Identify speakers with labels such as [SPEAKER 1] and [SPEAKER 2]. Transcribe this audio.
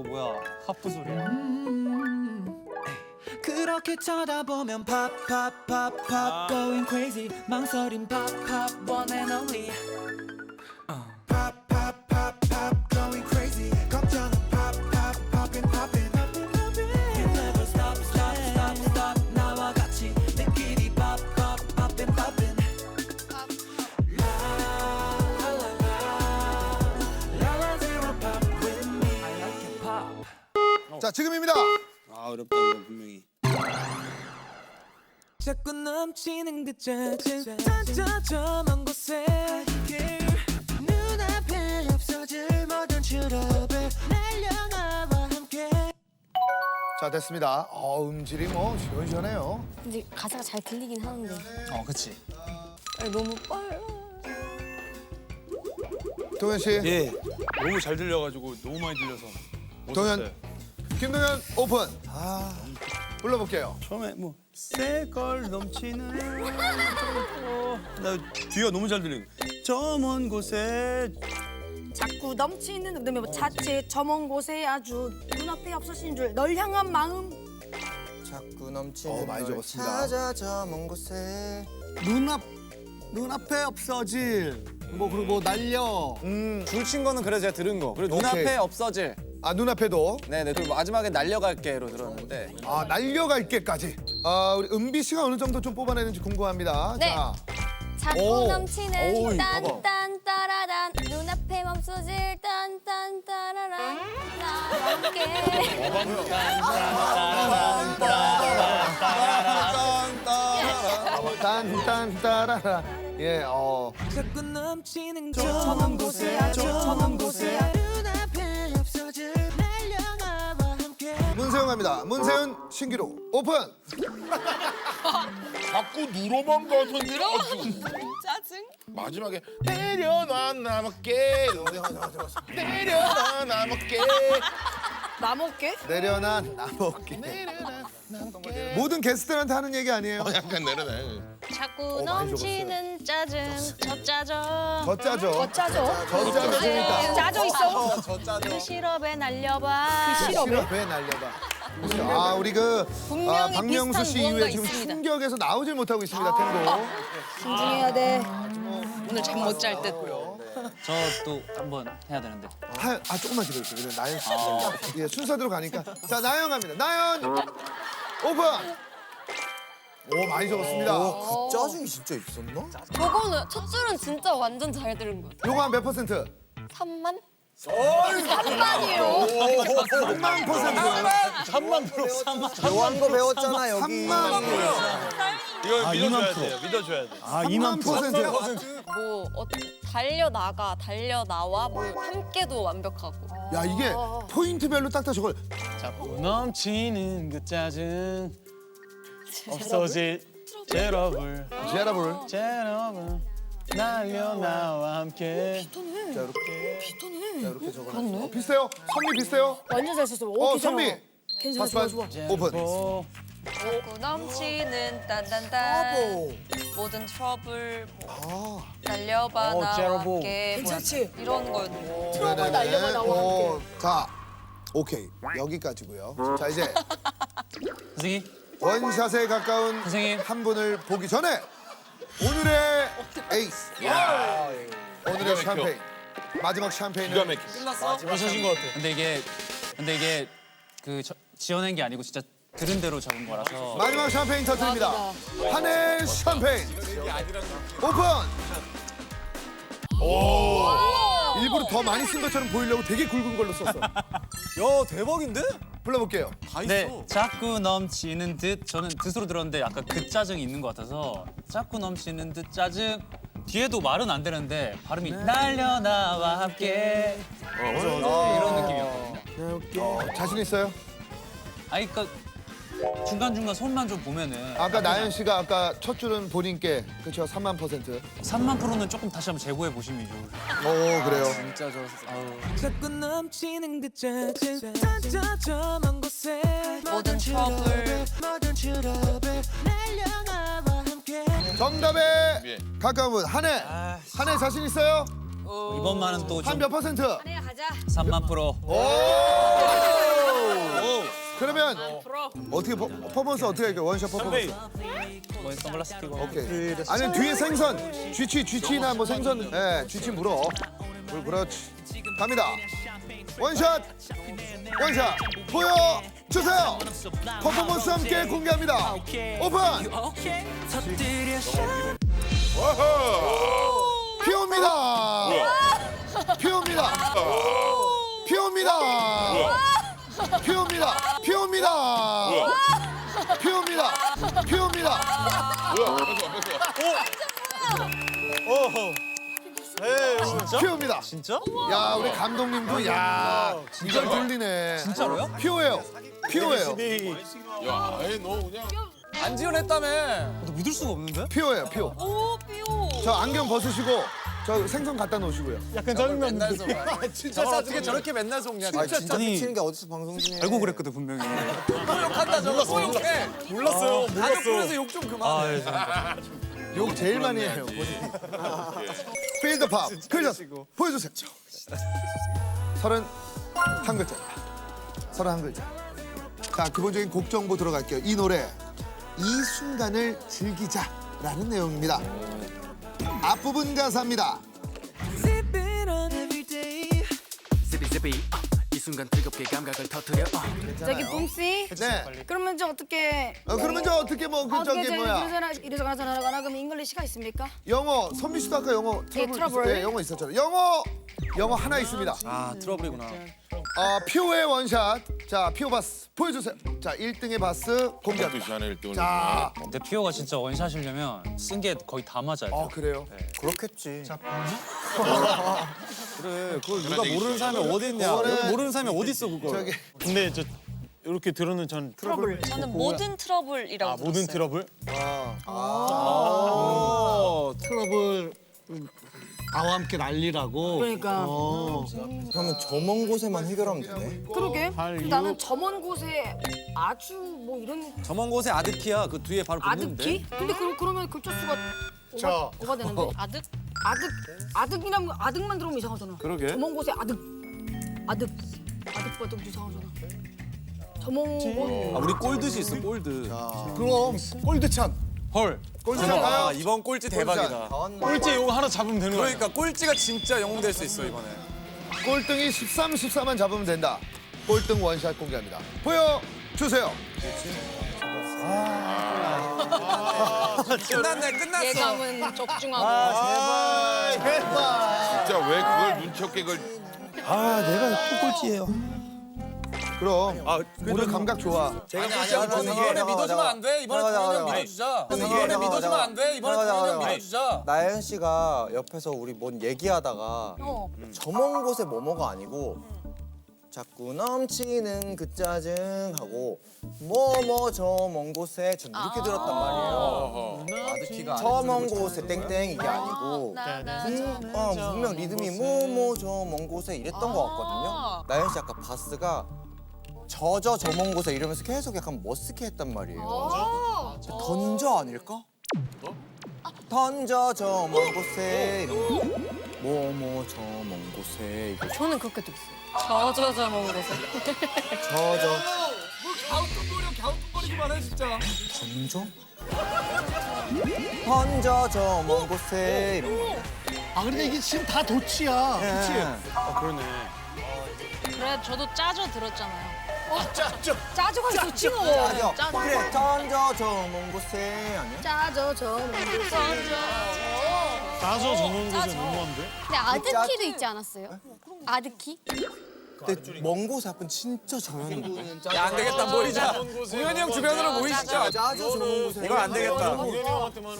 [SPEAKER 1] 저거 뭐야 하프 소리야
[SPEAKER 2] 그렇게 쳐다보면 pop pop pop pop going crazy 망설임 pop pop one and only
[SPEAKER 3] 자 지금입니다.
[SPEAKER 1] 아 어렵다 이거 분명히
[SPEAKER 2] 자꾸 넘치는 그 짜증 저먼 곳에 눈앞에 없어질 모든 트러블 날려 나와 함께
[SPEAKER 3] 자 됐습니다. 어 음질이 뭐 시원시원해요.
[SPEAKER 4] 근데 가사가 잘 들리긴 하는데
[SPEAKER 1] 어 그치
[SPEAKER 4] 아니, 너무 빨라.
[SPEAKER 3] 동현 씨,
[SPEAKER 5] 예. 너무 잘 들려가지고 너무 많이 들려서 못
[SPEAKER 3] 동현.
[SPEAKER 5] 썼어요.
[SPEAKER 3] 김동현 오픈. 아 불러볼게요.
[SPEAKER 5] 처음에 뭐 새걸 넘치는 어, 나 뒤가 너무 잘 들리고 저 먼 곳에
[SPEAKER 4] 자꾸 넘치는 그다음에 뭐 자체 저 먼 곳에 아주 눈앞에 없어진 줄 널 향한 마음
[SPEAKER 6] 자꾸 넘치는
[SPEAKER 3] 어, 많이 적었습니다.
[SPEAKER 6] 찾아 저 먼 곳에
[SPEAKER 7] 눈앞 눈앞에 없어질 뭐 그리고 뭐 날려
[SPEAKER 3] 음,
[SPEAKER 8] 줄친 거는 그래 제가 들은 거. 그리고
[SPEAKER 3] 오케이.
[SPEAKER 8] 눈앞에 없어질.
[SPEAKER 3] 아 눈앞에도
[SPEAKER 8] 네네. 그리고 마지막에 날려갈게로 들었는데.
[SPEAKER 3] 아 날려갈게까지. 아 우리 은비 씨가 어느 정도 좀 뽑아내는지 궁금합니다.
[SPEAKER 4] 네.
[SPEAKER 3] 자,
[SPEAKER 4] 자꾸
[SPEAKER 3] 오.
[SPEAKER 4] 넘치는
[SPEAKER 8] 오이, 봐봐.
[SPEAKER 4] 딴딴 따라단 눈앞에 멈춰질 딴딴 따라란 나와 함께
[SPEAKER 3] 딴딴 따라라. 예, 어.
[SPEAKER 2] 자꾸 넘치는 저먼 곳에 아주 저먼 곳에 눈앞에
[SPEAKER 3] 문세윤 갑니다. 문세윤 신기록 오픈.
[SPEAKER 9] 자꾸 누로만 가던데 아주
[SPEAKER 4] 짜증
[SPEAKER 9] 마지막에 내려놔 남을게 내려놔 남을게
[SPEAKER 4] 나먹게?
[SPEAKER 3] 내려놔 나먹게. 모든 게스트들한테 하는 얘기 아니에요?
[SPEAKER 9] 어, 약간 내려놔
[SPEAKER 4] 자꾸
[SPEAKER 3] 많이
[SPEAKER 4] 넘치는 짜증. 저 짜져
[SPEAKER 3] 저 짜죠.
[SPEAKER 4] 짜져
[SPEAKER 3] 저 짜죠. 재밌다.
[SPEAKER 4] 짜져 있어?
[SPEAKER 8] 저 짜죠.
[SPEAKER 4] 그 시럽에 날려봐. 그
[SPEAKER 3] 싫어 배 날려봐. 아 우리 그 아,
[SPEAKER 4] 분명히
[SPEAKER 3] 박명수 씨
[SPEAKER 4] 비슷한
[SPEAKER 3] 이후에
[SPEAKER 4] 무언가
[SPEAKER 3] 지금
[SPEAKER 4] 있습니다.
[SPEAKER 3] 충격에서 나오질 못하고 있습니다. 탱고.
[SPEAKER 4] 진중해야 돼
[SPEAKER 10] 오늘 잠 못 잘 듯.
[SPEAKER 1] 저 또 한번 해야 되는데
[SPEAKER 3] 하, 아 조금만 기다려주세요. 나연 씨. 예 순서대로 가니까. 자 나연 갑니다. 나연 오픈. 오 많이 적었습니다.
[SPEAKER 6] 그 짜증이 진짜 있었나?
[SPEAKER 4] 저거는 첫 줄은 진짜 완전 잘 들은 거 같아
[SPEAKER 3] 요거 한 몇 퍼센트?
[SPEAKER 4] 3만?
[SPEAKER 3] 3만 퍼센트.
[SPEAKER 6] 묘한 거 배웠잖아 여기
[SPEAKER 3] 3만
[SPEAKER 5] 이걸 믿어줘야 돼요. 믿어줘야 돼.
[SPEAKER 7] 아
[SPEAKER 3] 2만 퍼센트.
[SPEAKER 10] 뭐 어, 달려 나가, 달려 나와, 뭐 함께도 완벽하고.
[SPEAKER 3] 야 이게 포인트별로 딱딱 저걸
[SPEAKER 5] 자꾸 넘치는 그 짜증 없어질 제러블
[SPEAKER 3] 제라볼.
[SPEAKER 5] 제러블 날려 나와 함께
[SPEAKER 3] 자 이렇게. 자 이렇게 적어. 어, 비슷해요. 선미 비슷해요.
[SPEAKER 4] 완전 잘 썼어 오,
[SPEAKER 3] 어
[SPEAKER 4] 괜찮아.
[SPEAKER 3] 선미.
[SPEAKER 4] 괜찮아 좋아. 좋아
[SPEAKER 3] 오픈.
[SPEAKER 5] 어,
[SPEAKER 10] 자꾸 넘치는 딴딴딴 모든 트러블 뭐 날려봐
[SPEAKER 5] 어,
[SPEAKER 10] 나와
[SPEAKER 5] 제로보.
[SPEAKER 10] 함께 뭐
[SPEAKER 4] 괜찮지?
[SPEAKER 10] 이런 거였는데
[SPEAKER 4] 트러블 날려봐 나와
[SPEAKER 3] 어,
[SPEAKER 4] 함께
[SPEAKER 3] 자 오케이 여기까지고요. 자 이제
[SPEAKER 1] 선생님
[SPEAKER 3] 원샷에 가까운
[SPEAKER 1] 선생님.
[SPEAKER 3] 한 분을 보기 전에 오늘의 에이스. 오늘의
[SPEAKER 9] 기가 막혀.
[SPEAKER 3] 샴페인. 마지막 샴페인은
[SPEAKER 9] 기가 막혀
[SPEAKER 5] 멋진 것 같아.
[SPEAKER 1] 근데 이게 근데 이게 그 저, 지어낸 게 아니고 진짜 들은 대로 적은 거라서
[SPEAKER 3] 마지막 샴페인 터트립니다. 한해 샴페인 오픈. 일부러 더 많이 쓴 것처럼 보이려고 되게 굵은 걸로 썼어.
[SPEAKER 8] 야 대박인데?
[SPEAKER 3] 불러볼게요.
[SPEAKER 8] 다 있어.
[SPEAKER 1] 네, 자꾸 넘치는 듯 저는 뜻으로 들었는데 약간 그 짜증이 있는 것 같아서 자꾸 넘치는 듯 짜증 뒤에도 말은 안 되는데 발음이 날려 나와 함께 이런 느낌이었거든요.
[SPEAKER 3] 어, 자신 있어요?
[SPEAKER 1] 아니 그러니까 중간 중간 손만 좀 보면은
[SPEAKER 3] 아까 나연 씨가 아까 첫 줄은 본인께 그렇죠 3만 퍼센트.
[SPEAKER 1] 3만 프로는 조금 다시 한번 재고해 보시면 좋을 것 같아요.
[SPEAKER 3] 오 그래요.
[SPEAKER 8] 진짜 저 아우.
[SPEAKER 2] 자꾸 넘치는 그 짜증 저먼 곳에
[SPEAKER 10] 모든 트러블
[SPEAKER 2] 모든 트러블 날려나와 함께
[SPEAKER 3] 정답에
[SPEAKER 9] 예.
[SPEAKER 3] 가까운 분 한해 한해 자신 있어요?
[SPEAKER 1] 이번만은
[SPEAKER 3] 또한좀몇 퍼센트?
[SPEAKER 4] 내가 가자
[SPEAKER 1] 3만 프로
[SPEAKER 3] 오 그러면 어떻게 퍼, 퍼포먼스 어떻게 할까요? 원샷 퍼포먼스.
[SPEAKER 1] 뭐 선글라스 끼고.
[SPEAKER 3] 오케이. 아니 뒤에 생선, 쥐치, 쥐치나 뭐 생선, 예, 쥐치 물어. 물 그렇지. 갑니다. 원샷, 원샷 보여 주세요. 퍼포먼스 함께 공개합니다. 오픈. 피옵니다. 피옵니다. 피옵니다. 피옵니다. 피옵니다. 피옵니다. 피옵니다. 피옵니다.
[SPEAKER 1] 진짜?
[SPEAKER 3] 야 우리 감독님도 야 이걸 돌리네.
[SPEAKER 1] 진짜로요?
[SPEAKER 3] 피오예요. 피오예요.
[SPEAKER 9] 야, 에이, 너 그냥.
[SPEAKER 8] 안 지원했다며.
[SPEAKER 1] 너 믿을 수가 없는데?
[SPEAKER 3] 피오예요. 피오.
[SPEAKER 10] 오 삐오.
[SPEAKER 3] 저 안경 벗으시고 저 생선 갖다 놓으시고요.
[SPEAKER 5] 약간 짜증나는
[SPEAKER 8] 맨날 속아. 진짜 어떻게 저렇게 맨날 속냐.
[SPEAKER 6] 아 진짜
[SPEAKER 1] 아니,
[SPEAKER 6] 미치는 게 어디서 방송 중에
[SPEAKER 1] 알고 그랬거든 분명히.
[SPEAKER 8] 욕한다 저거 소욕해.
[SPEAKER 5] 몰랐어요.
[SPEAKER 8] 가족 불러서 욕 좀 그만.
[SPEAKER 1] 아, 예, 좀.
[SPEAKER 3] 욕 제일 많이 해요. 필드팝 클전 보여주세요. 서른 한 글자입니다. 서른 한 글자. 자 기본적인 곡 정보 들어갈게요. 이 노래 이 순간을 즐기자라는 내용입니다. 앞부분 가사입니다.
[SPEAKER 2] Sip it on every day. Zippy zippy. 순간 뜨겁게 감각을 터뜨려. uh.
[SPEAKER 4] 저기 붐씨.
[SPEAKER 3] 네.
[SPEAKER 4] 그러면 저 어떻게?
[SPEAKER 3] 어, 그러면 저 어떻게 뭐 그
[SPEAKER 4] 어떻게
[SPEAKER 3] 저기 뭐야
[SPEAKER 4] 이러잖아 이러잖아 저러잖아 그럼 잉글리시가 있습니까?
[SPEAKER 3] 영어 선미 씨도 아까 영어 트러블
[SPEAKER 4] 트러블.
[SPEAKER 3] 있을 때 영어 있었잖아요. 영어 영어 하나 있습니다.
[SPEAKER 8] 아 트러블이구나.
[SPEAKER 3] 어, 피오의 원샷. 자, 피오 바스 보여주세요. 자, 1등의 바스 공개합니다.
[SPEAKER 9] 또.
[SPEAKER 3] 자,
[SPEAKER 1] 근데 피오가 진짜 원샷이려면 쓴 게 거의 다 맞아요.
[SPEAKER 3] 어 그래요.
[SPEAKER 6] 그렇겠지.
[SPEAKER 8] 그래 그걸 누가 모르는 사람이 어디 있냐.
[SPEAKER 3] 그거는-
[SPEAKER 8] 모르는 사람이 어디 있어 그걸.
[SPEAKER 3] 저기
[SPEAKER 5] 근데 저 이렇게 들으는 전 트러블.
[SPEAKER 10] 저는 모든 트러블이라고
[SPEAKER 5] 아 모든
[SPEAKER 10] 들었어요.
[SPEAKER 5] 트러블?
[SPEAKER 8] 어,
[SPEAKER 7] 트러블 아와 함께 난리라고.
[SPEAKER 4] 그러니까.
[SPEAKER 7] 어.
[SPEAKER 6] 그러면 저 먼 곳에만 해결하면 되네.
[SPEAKER 4] 그러게.
[SPEAKER 7] 한류.
[SPEAKER 4] 나는 저먼 곳에 아주 뭐 이런
[SPEAKER 8] 저먼 곳에 아득키야. 그 뒤에 바로 붙는데.
[SPEAKER 4] 아득기? 근데 그, 그러면 글자 수가 오가, 오가 되는데?
[SPEAKER 10] 아득?
[SPEAKER 4] 아득 아득이라면 아득만 들어오면 이상하잖아.
[SPEAKER 8] 그러게.
[SPEAKER 4] 저먼 곳에 아득 아득 아득바득 이상하잖아. 저먼 곳
[SPEAKER 8] 아 우리 골드시 있어 골드.
[SPEAKER 7] 그럼 골드찬.
[SPEAKER 8] 헐.
[SPEAKER 3] 꼴찌
[SPEAKER 8] 아. 이번 꼴찌 대박이다.
[SPEAKER 5] 꼴찌 이거 하나 잡으면 되는 거야.
[SPEAKER 8] 그러니까 꼴찌가 진짜 영웅 될 수 있어 이번에.
[SPEAKER 3] 꼴등이 13, 14만 잡으면 된다. 꼴등 원샷 공개합니다. 보여 주세요.
[SPEAKER 8] 끝났네 끝났어.
[SPEAKER 10] 예감은 적중하고.
[SPEAKER 3] 아, 제발.
[SPEAKER 9] 진짜 왜 그걸 눈치 없게 그걸.
[SPEAKER 7] 아 내가 또 꼴찌예요.
[SPEAKER 3] 그럼 오늘 감각 좋아.
[SPEAKER 8] 제가
[SPEAKER 6] 아니,
[SPEAKER 8] 꼴찌야.
[SPEAKER 6] 아니, 아니,
[SPEAKER 8] 이번에
[SPEAKER 6] 아니,
[SPEAKER 8] 믿어주면
[SPEAKER 6] 아니,
[SPEAKER 8] 안 돼. 이번에
[SPEAKER 6] 아니, 아니,
[SPEAKER 8] 동현이 형
[SPEAKER 6] 아니,
[SPEAKER 8] 믿어주자.
[SPEAKER 6] 아니,
[SPEAKER 8] 이번에
[SPEAKER 6] 아니,
[SPEAKER 8] 믿어주면
[SPEAKER 6] 아니,
[SPEAKER 8] 안 돼. 이번에
[SPEAKER 6] 아니,
[SPEAKER 8] 동현이 형
[SPEAKER 6] 아니, 아니.
[SPEAKER 8] 믿어주자.
[SPEAKER 6] 나연 씨가 옆에서 우리 뭔 얘기하다가
[SPEAKER 4] 어.
[SPEAKER 6] 저먼 곳에 뭐뭐가 아니고 자꾸 넘치는 그 짜증 하고 뭐 뭐 저 먼 곳에 전 이렇게 들었단 말이에요.
[SPEAKER 8] 아득키가
[SPEAKER 6] 저 먼 곳에 땡땡 이게 아니고.
[SPEAKER 10] 나나
[SPEAKER 6] 음, 어, 분명 리듬이 뭐 뭐 저 먼 곳에 이랬던 것 같거든요. 나연 씨 아까 바스가 저저 저 먼 곳에 이러면서 계속 약간 머쓱해 했단 말이에요. 던져 아닐까? 던져 저 먼 곳에. 뭐뭐 저 먼 곳에. 이거
[SPEAKER 4] 저는 그렇게 들었어요.
[SPEAKER 10] 저저저 먹은 곳에.
[SPEAKER 6] 저저
[SPEAKER 8] 갸우뚱거리기만 해 진짜.
[SPEAKER 6] 던져? 던져 저먼 곳에 이런 거.
[SPEAKER 7] 아 근데 이게 지금 다 도치야.
[SPEAKER 6] 그치?
[SPEAKER 5] 아 그러네.
[SPEAKER 10] 그래 저도 짜져 들었잖아요.
[SPEAKER 4] 짜조가 좋지 뭐.
[SPEAKER 6] 맞아.
[SPEAKER 10] 짠.
[SPEAKER 6] 그래 던져 저 먼 곳에 아니야?
[SPEAKER 4] 짜조 저먼 곳에.
[SPEAKER 5] 나서 저는 곳에 너무한데?
[SPEAKER 11] 근데 아드키도 있지 않았어요? 아드키?
[SPEAKER 6] 근데 먼 곳에 약간 진짜 저였는데.
[SPEAKER 8] 야안 되겠다 모이자. 동현이 형 주변으로 모이시자.
[SPEAKER 6] 짜져 저먼 곳에.
[SPEAKER 8] 이건 안 되겠다.
[SPEAKER 5] 형한테만